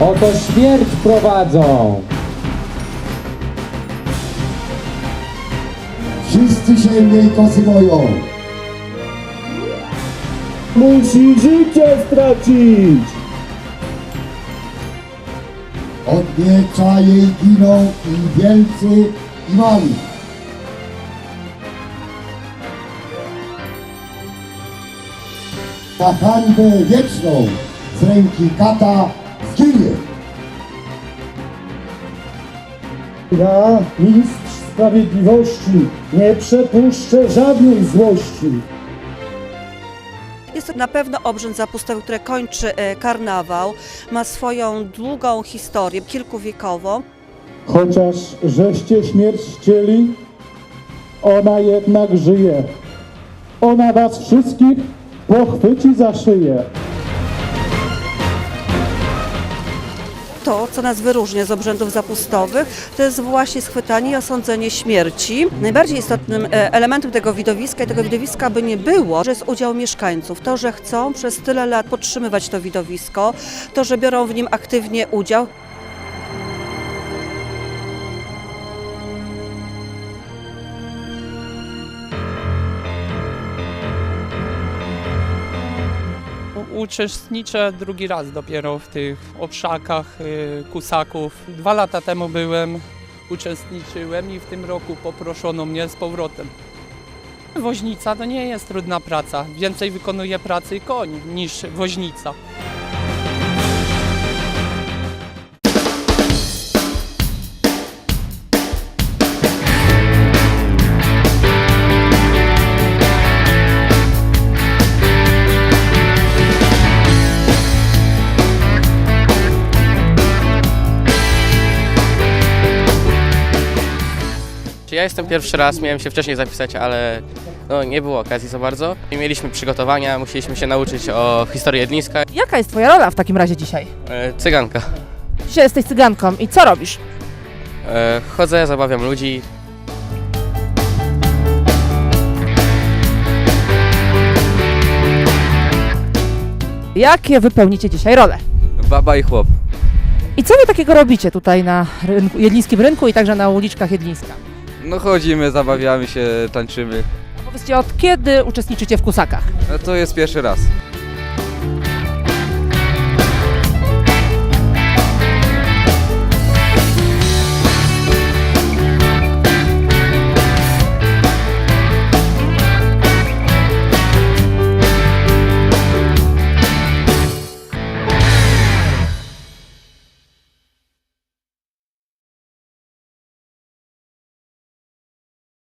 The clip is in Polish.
Oto śmierć prowadzą. Wszyscy się jej kosy boją. Musi życie stracić! Od miecza jej giną i wielcy i mali. Na hańbę wieczną z ręki kata zginie. Ja, mistrz sprawiedliwości, nie przepuszczę żadnej złości. Jest to na pewno obrzęd zapustowy, który kończy e, karnawał. Ma swoją długą historię, kilkuwiekową. Chociaż żeście śmierć chcieli, ona jednak żyje. Ona was wszystkich pochwyci za szyję. To, co nas wyróżnia z obrzędów zapustowych, to jest właśnie schwytanie i osądzenie śmierci. Najbardziej istotnym e, elementem tego widowiska i tego widowiska by nie było, że jest udział mieszkańców. To, że chcą przez tyle lat podtrzymywać to widowisko, to, że biorą w nim aktywnie udział. Uczestniczę drugi raz dopiero w tych obszakach y, kusaków. Dwa lata temu byłem, uczestniczyłem i w tym roku poproszono mnie z powrotem. Woźnica to nie jest trudna praca. Więcej wykonuje pracy koń niż woźnica. Ja jestem pierwszy raz, miałem się wcześniej zapisać, ale no, nie było okazji za bardzo. Nie mieliśmy przygotowania, musieliśmy się nauczyć o historii Jedlińska. Jaka jest twoja rola w takim razie dzisiaj? E, cyganka. Dzisiaj jesteś cyganką i co robisz? E, chodzę, zabawiam ludzi. Jakie wypełnicie dzisiaj role? Baba i chłop. I co wy takiego robicie tutaj na rynku, jedlińskim rynku i także na uliczkach Jedlińska? No chodzimy, zabawiamy się, tańczymy. Powiedzcie, od kiedy uczestniczycie w kusakach? No to jest pierwszy raz.